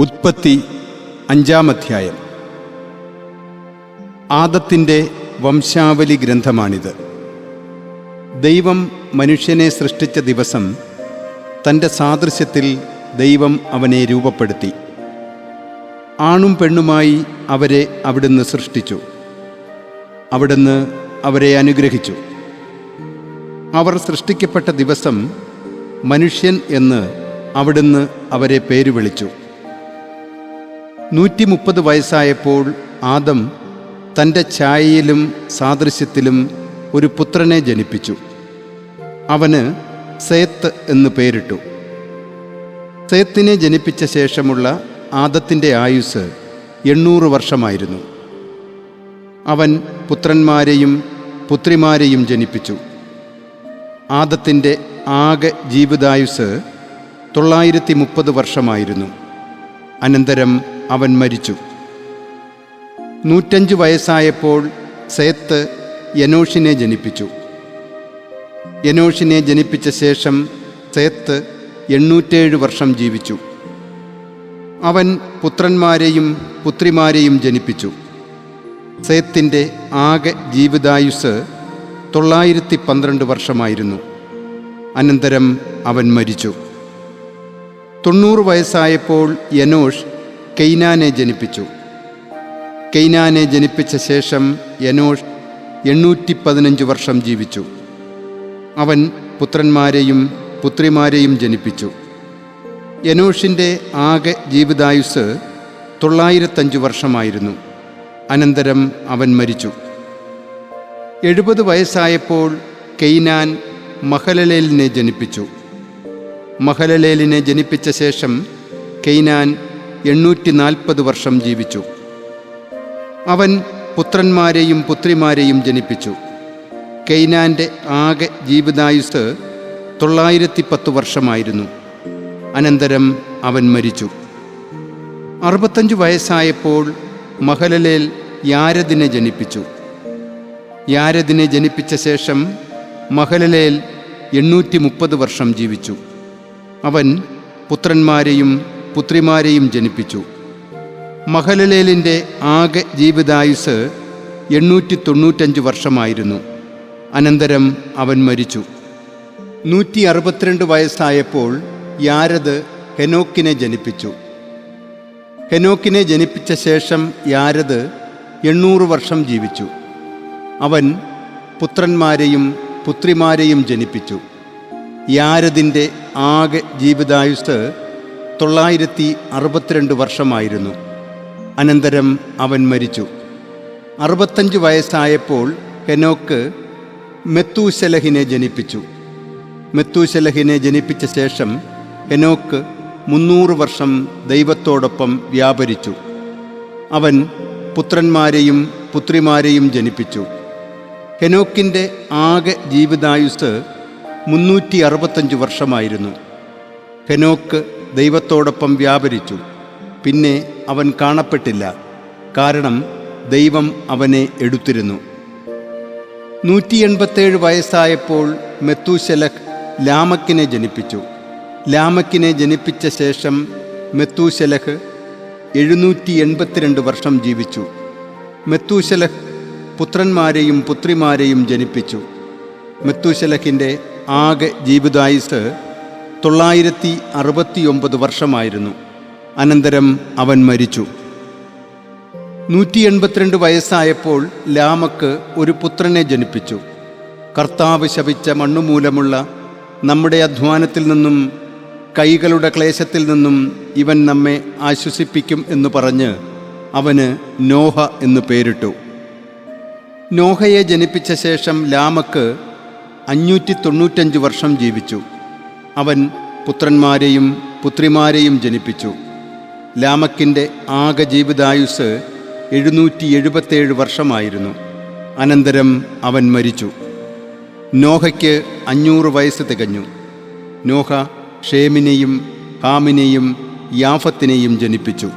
ഉത്പത്തി അഞ്ചാം അധ്യായം. ആദത്തിന്റെ വംശാവലി ഗ്രന്ഥമാണിത്. ദൈവം മനുഷ്യനെ സൃഷ്ടിച്ച ദിവസം തന്റെ സാദൃശ്യത്തിൽ ദൈവം അവനെ രൂപപ്പെടുത്തി. ആണും പെണ്ണുമായി അവരെ അവിടുന്ന് സൃഷ്ടിച്ചു. അവിടുന്ന് അവരെ അനുഗ്രഹിച്ചു. അവർ സൃഷ്ടിക്കപ്പെട്ട ദിവസം മനുഷ്യൻ എന്ന് അവിടുന്ന് അവരെ പേര് വിളിച്ചു നൂറ്റി മുപ്പത് വയസ്സായപ്പോൾ ആദം തന്റെ ഛായയിലും സാദൃശ്യത്തിലും ഒരു പുത്രനെ ജനിപ്പിച്ചു. അവന് സേത്ത് എന്ന് പേരിട്ടു. സേത്തിനെ ജനിപ്പിച്ച ശേഷമുള്ള ആദത്തിന്റെ ആയുസ് എണ്ണൂറ് വർഷമായിരുന്നു. അവൻ പുത്രന്മാരെയും പുത്രിമാരെയും ജനിപ്പിച്ചു. ആദത്തിന്റെ ആകെ ജീവിതായുസ് തൊള്ളായിരത്തി മുപ്പത് വർഷമായിരുന്നു. അനന്തരം അവൻ മരിച്ചു. നൂറ്റഞ്ച് വയസ്സായപ്പോൾ സേത്ത് യനോഷിനെ ജനിപ്പിച്ചു. യനോഷിനെ ജനിപ്പിച്ച ശേഷം സേത്ത് എണ്ണൂറ്റേഴ് വർഷം ജീവിച്ചു. അവൻ പുത്രന്മാരെയും പുത്രിമാരെയും ജനിപ്പിച്ചു. സേത്തിന്റെ ആകെ ജീവിതായുസ് തൊള്ളായിരത്തി പന്ത്രണ്ട് വർഷമായിരുന്നു. അനന്തരം അവൻ മരിച്ചു. തൊണ്ണൂറ് വയസ്സായപ്പോൾ യനോഷ് കെയ്നാനെ ജനിപ്പിച്ചു. കെയ്നാനെ ജനിപ്പിച്ച ശേഷം യനോഷ് എണ്ണൂറ്റി പതിനഞ്ച് വർഷം ജീവിച്ചു. അവൻ പുത്രന്മാരെയും പുത്രിമാരെയും ജനിപ്പിച്ചു. യനോഷിന്റെ ആകെ ജീവിതായുസ് തൊള്ളായിരത്തഞ്ച് വർഷമായിരുന്നു. അനന്തരം അവൻ മരിച്ചു. എഴുപത് വയസ്സായപ്പോൾ കെയ്നാൻ മഹലലേലിനെ ജനിപ്പിച്ചു. മഹലലേലിനെ ജനിപ്പിച്ച ശേഷം കെയ്നാൻ എണ്ണൂറ്റി നാൽപ്പത് വർഷം ജീവിച്ചു. അവൻ പുത്രന്മാരെയും പുത്രിമാരെയും ജനിപ്പിച്ചു. കെയ്നാന്റെ ആകെ ജീവിതായുസ് തൊള്ളായിരത്തി പത്ത് വർഷമായിരുന്നു. അനന്തരം അവൻ മരിച്ചു. അറുപത്തഞ്ച് വയസ്സായപ്പോൾ മഹലലേൽ യാരദിനെ ജനിപ്പിച്ചു. യാരദിനെ ജനിപ്പിച്ച ശേഷം മഹലലേൽ എണ്ണൂറ്റി മുപ്പത് വർഷം ജീവിച്ചു. അവൻ പുത്രന്മാരെയും പുത്രിമാരെയും ജനിപ്പിച്ചു. മഹലലേലിന്റെ ആകെ ജീവിതായുസ് എണ്ണൂറ്റി തൊണ്ണൂറ്റഞ്ച് വർഷമായിരുന്നു. അനന്തരം അവൻ മരിച്ചു. നൂറ്റി അറുപത്തിരണ്ട് വയസ്സായപ്പോൾ യാരദ് ഹെനോക്കിനെ ജനിപ്പിച്ചു. ഹെനോക്കിനെ ജനിപ്പിച്ച ശേഷം യാരദ് എണ്ണൂറ് വർഷം ജീവിച്ചു. അവൻ പുത്രന്മാരെയും പുത്രിമാരെയും ജനിപ്പിച്ചു. യാരദിന്റെ ആകെ ജീവിതായുസ് തൊള്ളായിരത്തി അറുപത്തിരണ്ട് വർഷമായിരുന്നു. അനന്തരം അവൻ മരിച്ചു. അറുപത്തഞ്ച് വയസ്സായപ്പോൾ ഹെനോക്ക് മെത്തൂശലഹിനെ ജനിപ്പിച്ചു. മെത്തൂശലഹിനെ ജനിപ്പിച്ച ശേഷം ഹെനോക്ക് മുന്നൂറ് വർഷം ദൈവത്തോടൊപ്പം വ്യാപരിച്ചു. അവൻ പുത്രന്മാരെയും പുത്രിമാരെയും ജനിപ്പിച്ചു. ഹെനോക്കിന്റെ ആകെ ജീവിതായുസ് മുന്നൂറ്റി അറുപത്തഞ്ച് വർഷമായിരുന്നു. ഹെനോക്ക് ദൈവത്തോടൊപ്പം വ്യാപരിച്ചു. പിന്നെ അവൻ കാണപ്പെട്ടില്ല. കാരണം ദൈവം അവനെ എടുത്തിരുന്നു. നൂറ്റി എൺപത്തേഴ് വയസ്സായപ്പോൾ മെത്തൂശലഖ് ലാമക്കിനെ ജനിപ്പിച്ചു. ലാമക്കിനെ ജനിപ്പിച്ച ശേഷം മെത്തൂശലഹ് എഴുന്നൂറ്റി എൺപത്തിരണ്ട് വർഷം ജീവിച്ചു. മെത്തൂശലഹ് പുത്രന്മാരെയും പുത്രിമാരെയും ജനിപ്പിച്ചു. മെത്തൂശലഹിന്റെ ആകെ ജീവിതായുസ് തൊള്ളായിരത്തി അറുപത്തിയൊമ്പത് വർഷമായിരുന്നു. അനന്തരം അവൻ മരിച്ചു. നൂറ്റി എൺപത്തിരണ്ട് വയസ്സായപ്പോൾ ലാമക്ക് ഒരു പുത്രനെ ജനിപ്പിച്ചു. കർത്താവ് ശപിച്ച മണ്ണുമൂലമുള്ള നമ്മുടെ അധ്വാനത്തിൽ നിന്നും കൈകളുടെ ക്ലേശത്തിൽ നിന്നും ഇവൻ നമ്മെ ആശ്വസിപ്പിക്കും എന്ന് പറഞ്ഞ് അവന് നോഹ എന്ന് പേരിട്ടു. നോഹയെ ജനിപ്പിച്ച ശേഷം ലാമക്ക് അഞ്ഞൂറ്റി തൊണ്ണൂറ്റഞ്ച് വർഷം ജീവിച്ചു. അവൻ പുത്രന്മാരെയും പുത്രിമാരെയും ജനിപ്പിച്ചു. ലാമക്കിന്റെ ആകെ ജീവിതായുസ് എഴുന്നൂറ്റി എഴുപത്തേഴ് വർഷമായിരുന്നു. അനന്തരം അവൻ മരിച്ചു. നോഹയ്ക്ക് അഞ്ഞൂറ് വയസ്സ് തികഞ്ഞു. നോഹ ഷേമിനെയും ഹാമിനെയും യാഫത്തിനെയും ജനിപ്പിച്ചു.